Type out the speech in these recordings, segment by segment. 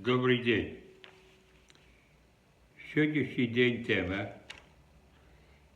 Добрий день. Сьогоднішній день тема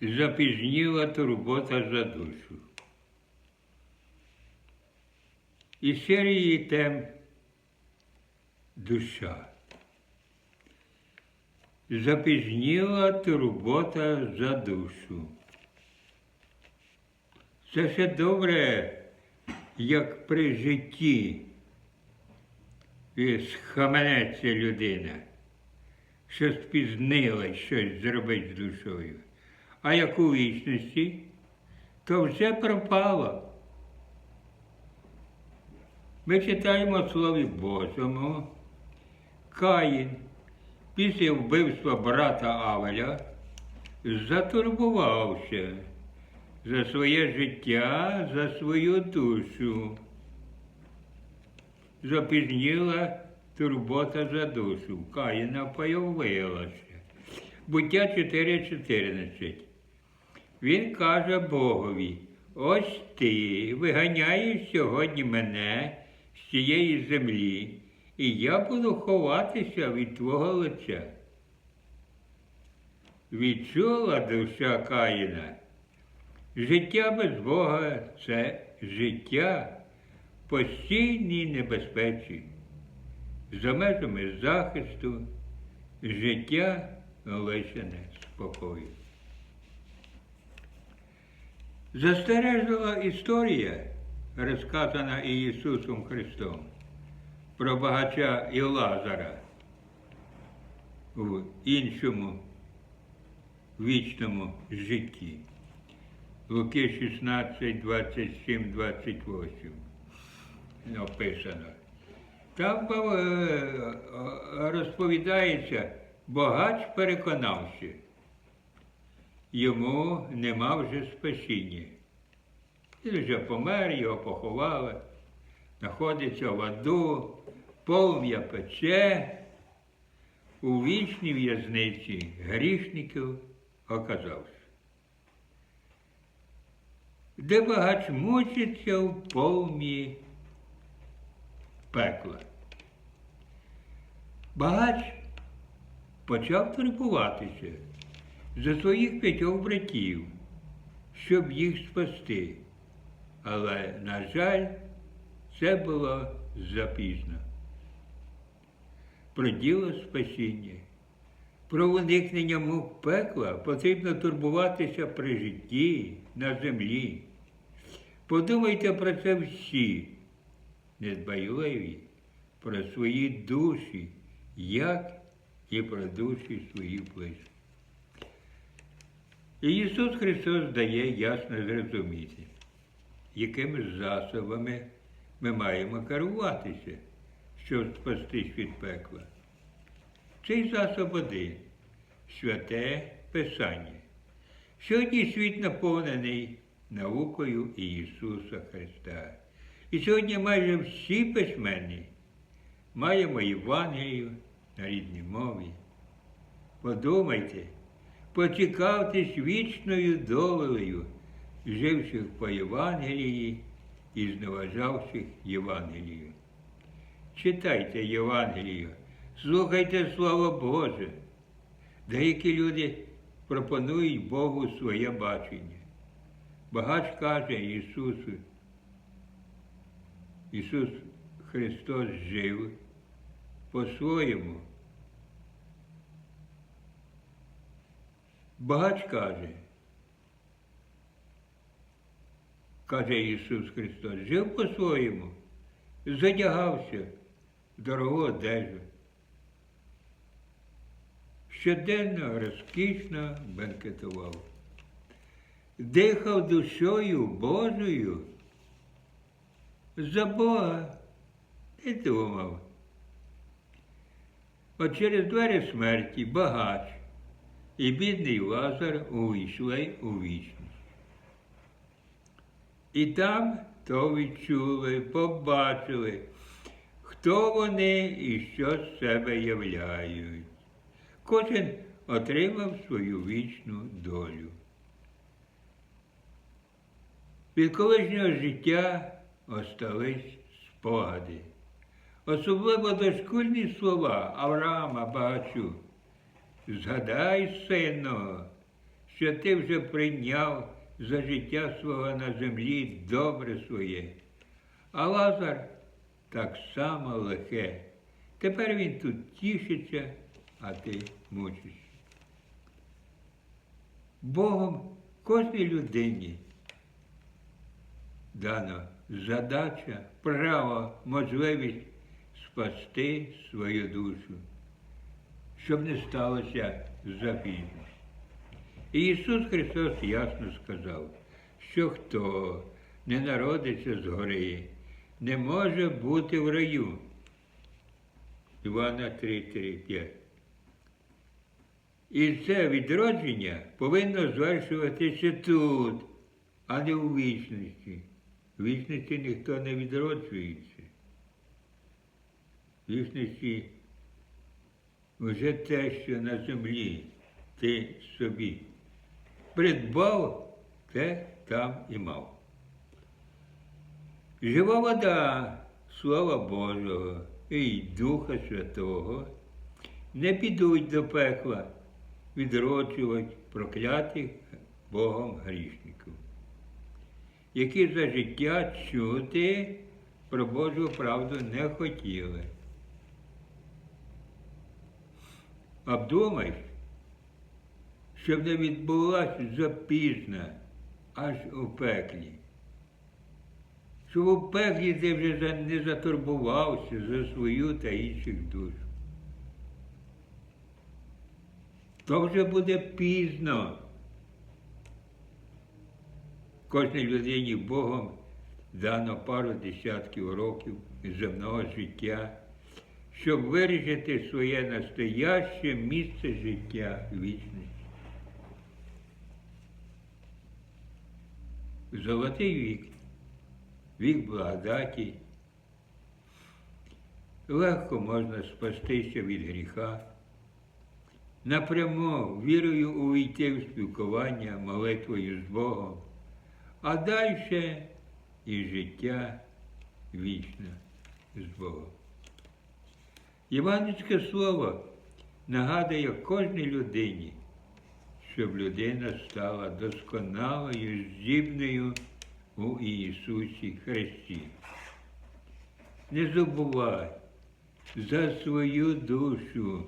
запізніла турбота за душу. Із серії тем душа. Запізніла турбота за душу. Це ще добре, як при житті і схаменеться людина, що спізнилась щось зробити з душою. А як у вічності, то вже пропало. Ми читаємо Слові Божому, Каїн після вбивства брата Авеля затурбувався за своє життя, за свою душу запізніла турбота за душу. Каїна появилася. Буття 4.14. Він каже Богові, ось ти виганяєш сьогодні мене з цієї землі, і я буду ховатися від твого лиця. Відчула душа Каїна. Життя без Бога це життя постійній небезпеці, за межами захисту, життя лишене спокою. Застережила історія, розказана Ісусом Христом, про багача і Лазара в іншому вічному житті. Луки 16, 27, 28 написано. Там е, розповідається, богач переконався, йому нема вже спасіння. Він вже помер, його поховали, знаходиться в аду, полум'я пече, у вічній в'язниці грішників оказався. Де багач мучиться в полум'ї пекла. Багач почав турбуватися за своїх п'ятьох братів, щоб їх спасти. Але, на жаль, це було запізно. Про діло спасіння, про уникнення мук пекла потрібно турбуватися при житті на землі. Подумайте про це всі недбайливі про свої душі, як і про душі своїх близьких. І Ісус Христос дає ясно зрозуміти, якими засобами ми маємо керуватися, щоб спастись від пекла. Цей засоб один святе Писання. Сьогодні світ наповнений наукою Ісуса Христа. І сьогодні майже всі письменні маємо Євангелію на рідній мові. Подумайте, поцікавтесь вічною долею, живших по Євангелії і зневажавших Євангелію. Читайте Євангелію, слухайте Слово Боже. Деякі люди пропонують Богу своє бачення. Багач каже Ісусу, Ісус Христос жив по-своєму. Багач каже, каже Ісус Христос, жив по-своєму, задягався в дорогу одежу. Щоденно розкішно бенкетував, дихав душою Божою за Бога не думав. От через двері смерті багач і бідний Лазар увійшли у вічність. І там то відчули, побачили, хто вони і що з себе являють. Кожен отримав свою вічну долю. Від колишнього життя остались спогади. особливо дошкульні слова Авраама Багачу. Згадай, сину, що ти вже прийняв за життя свого на землі добре своє. А Лазар так само лихе. Тепер він тут тішиться, а ти мучишся. Богом кожній людині дано задача, право, можливість спасти свою душу, щоб не сталося запізно. І Ісус Христос ясно сказав, що хто не народиться згори, не може бути в раю. Івана 3, 3, 5. І це відродження повинно звершуватися тут, а не у вічності. Вічності ніхто не відроджується. Вічності вже те, що на землі ти собі придбав, те там і мав. Жива вода, Слова Божого і Духа Святого не підуть до пекла відроджувати проклятих Богом грішників, які за життя чути про Божу правду не хотіли. Обдумай, щоб не відбулася запізно аж у пеклі. Щоб у пеклі ти вже не затурбувався за свою та інших душ. То вже буде пізно. Кожній людині Богом дано пару десятків років земного життя, щоб вирішити своє настояще місце життя вічності. Золотий вік, вік благодаті. Легко можна спастися від гріха, напряму вірою увійти в спілкування молитвою з Богом, а далі і життя вічне з Богом. Іванське слово нагадує кожній людині, щоб людина стала досконалою, здібною у Ісусі Христі. Не забувай за свою душу.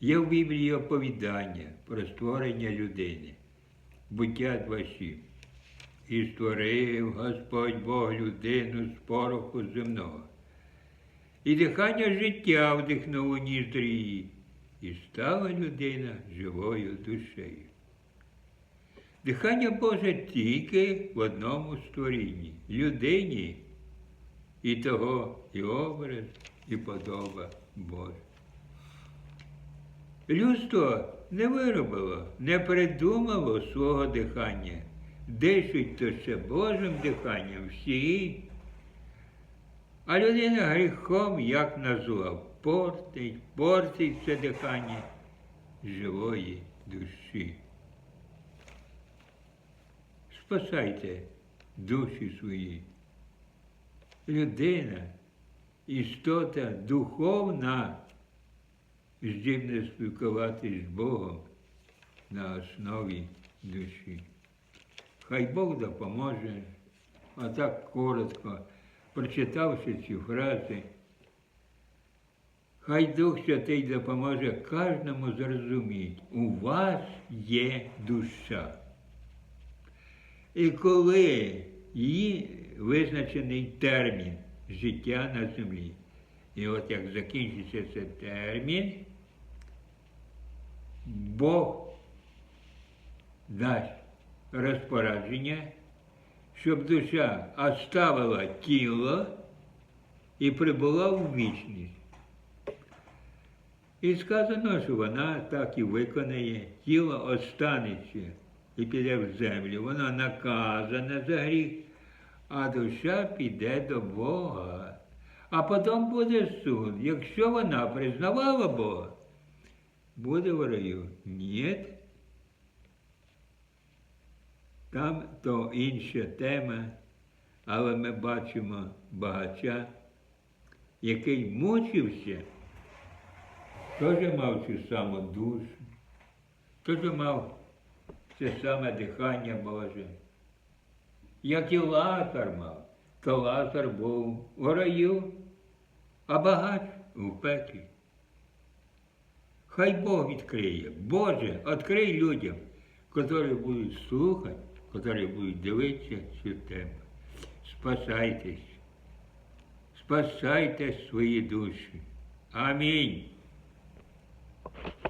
Є в Біблії оповідання про створення людини, буття 2.7. І створив Господь Бог людину з пороху земного. І дихання життя вдихнув у ніздрі її, і стала людина живою душею. Дихання Боже тільки в одному створінні людині, і того і образ, і подоба Божа. Людство не виробило, не придумало свого дихання. Дишуть то ще Божим диханням всі. А людина гріхом, як назвав, портить, портить це дихання живої душі. Спасайте душі свої. Людина, істота духовна, здібна спілкуватись з Богом на основі душі. Хай Бог допоможе, а так коротко, прочитавши ці фрази, хай Дух Святий допоможе кожному зрозуміти, у вас є душа. І коли її визначений термін життя на землі, і от як закінчиться цей термін, Бог дасть розпорядження, щоб душа оставила тіло і прибула в вічність. І сказано, що вона так і виконає, тіло останеться і піде в землю. Вона наказана за гріх, а душа піде до Бога. А потім буде суд. Якщо вона признавала Бога, буде в раю. Ні. Там то інша тема, але ми бачимо багача, який мучився, теж мав цю саму душу, теж мав це саме дихання Боже. Як і Лазар мав, то Лазар був у раю, а багач у пеклі. Хай Бог відкриє. Боже, відкрий людям, які будуть слухати, які будуть дивитися цю тему. Спасайтесь. Спасайте свої душі. Амінь.